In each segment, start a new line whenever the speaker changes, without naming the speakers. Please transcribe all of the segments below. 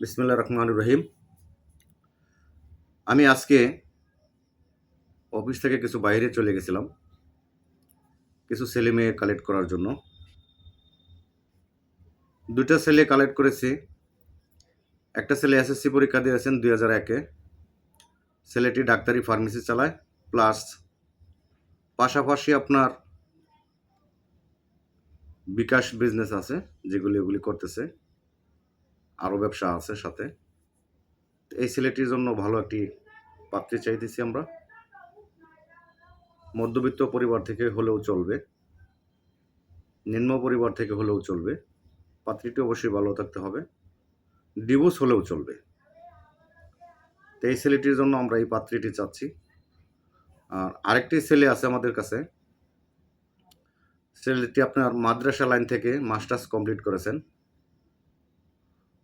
বিসমিল্লা রহমান রহিম আমি আজকে অফিস থেকে কিছু বাইরে চলে গেছিলাম। কিছু ছেলে মেয়ে কালেক্ট করার জন্য। দুটা ছেলে কালেক্ট করেছি। একটা ছেলে এসএসসি পরীক্ষা দিয়েছেন দুই হাজার একে। ছেলেটি ডাক্তারি ফার্মেসি চালায়। প্লাস পাশাপাশি আপনার বিকাশ বিজনেস আছে, যেগুলি এগুলি করতেছে। আরও ব্যবসা আছে সাথে। এই ছেলেটির জন্য ভালো একটি পাত্রী চাইতেছি আমরা। মধ্যবিত্ত পরিবার থেকে হলেও চলবে। নিম্ন পরিবার থেকে হলেও চলবে। পাত্রীটি অবশ্যই ভালো থাকতে হবে। ডিভোর্স হলেও চলবে। তো এই ছেলেটির জন্য আমরা এই পাত্রীটি চাচ্ছি। আর আরেকটি ছেলে আছে আমাদের কাছে। ছেলেটি আপনার মাদ্রাসা লাইন থেকে মাস্টার্স কমপ্লিট করেছেন।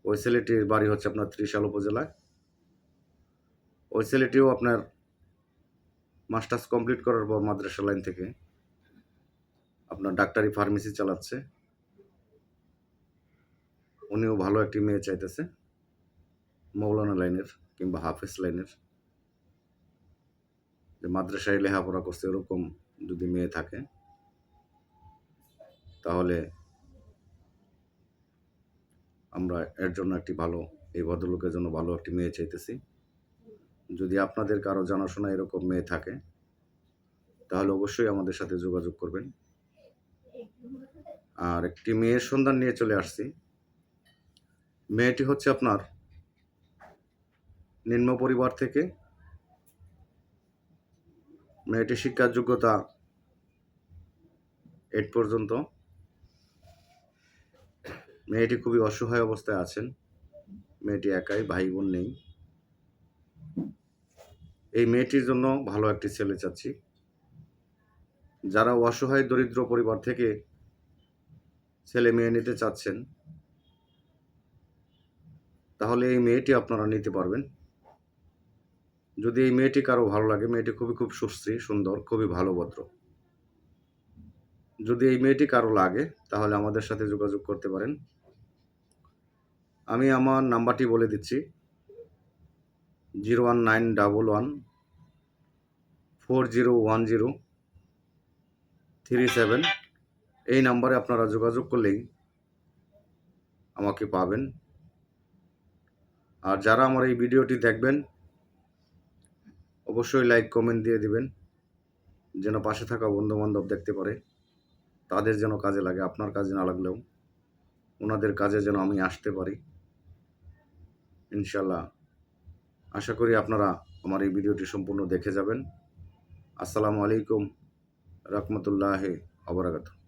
ওই ছেলেটির বাড়ি হচ্ছে আপনার ত্রিশাল উপজেলায়। ওই ছেলেটিও আপনার মাস্টার্স কমপ্লিট করার পর মাদ্রাসা লাইন থেকে আপনার ডাক্তারি ফার্মেসি চালাচ্ছে। উনিও ভালো একটি মেয়ে চাইতেছে, মৌলানা লাইনের কিংবা হাফেজ লাইনের। যে মাদ্রাসায় লেখাপড়া করছে, এরকম যদি মেয়ে থাকে, তাহলে আমরা এর জন্য একটি ভালো, এই ভদ্রলোকের জন্য ভালো একটি মেয়ে চাইতেছি। যদি আপনাদের কারও জানাশোনা এরকম মেয়ে থাকে, তাহলে অবশ্যই আমাদের সাথে যোগাযোগ করবেন। আর একটি মেয়ের সন্ধান নিয়ে চলে আসছি। মেয়েটি হচ্ছে আপনার নিম্ন পরিবার থেকে। মেয়েটির শিক্ষার যোগ্যতা এইট পর্যন্ত। মেয়েটি খুবই অসহায় অবস্থায় আছেন। মেয়েটি একাই ভাই বোন নেই। এই মেয়েটির জন্য ভালো একটি ছেলে চাচ্ছি। যারা অসহায়, দরিদ্র পরিবার থেকে ছেলে মেয়ে নিতে চাচ্ছেন, তাহলে এই মেয়েটি আপনারা নিতে পারবেন। যদি এই মেয়েটি কারও ভালো লাগে, মেয়েটি খুবই খুব সুশ্রী, সুন্দর, খুবই ভালো, ভদ্র। যদি এই মেয়েটি কারও লাগে, তাহলে আমাদের সাথে যোগাযোগ করতে পারেন। আমি আমার নাম্বারটি বলে দিচ্ছি। Zero one nine double one four zero one zero three seven. এই নাম্বারে আপনারা যোগাযোগ করলেই আমাকে পাবেন। আর যারা আমার এই ভিডিওটি দেখবেন, অবশ্যই লাইক, কমেন্ট দিয়ে দিবেন, যেন পাশে থাকা বন্ধু বান্ধব দেখতে পারে। তাদের যেন কাজে লাগে, আপনার কাজে না লাগলেও, ওনাদের কাজে যেন আমি আসতে পারি। ইনশাল্লাহ। আশা করি আপনারা আমার এই ভিডিওটি সম্পূর্ণ দেখে যাবেন। আসসালামু আলাইকুম রহমতুল্লাহ আবরাকাতু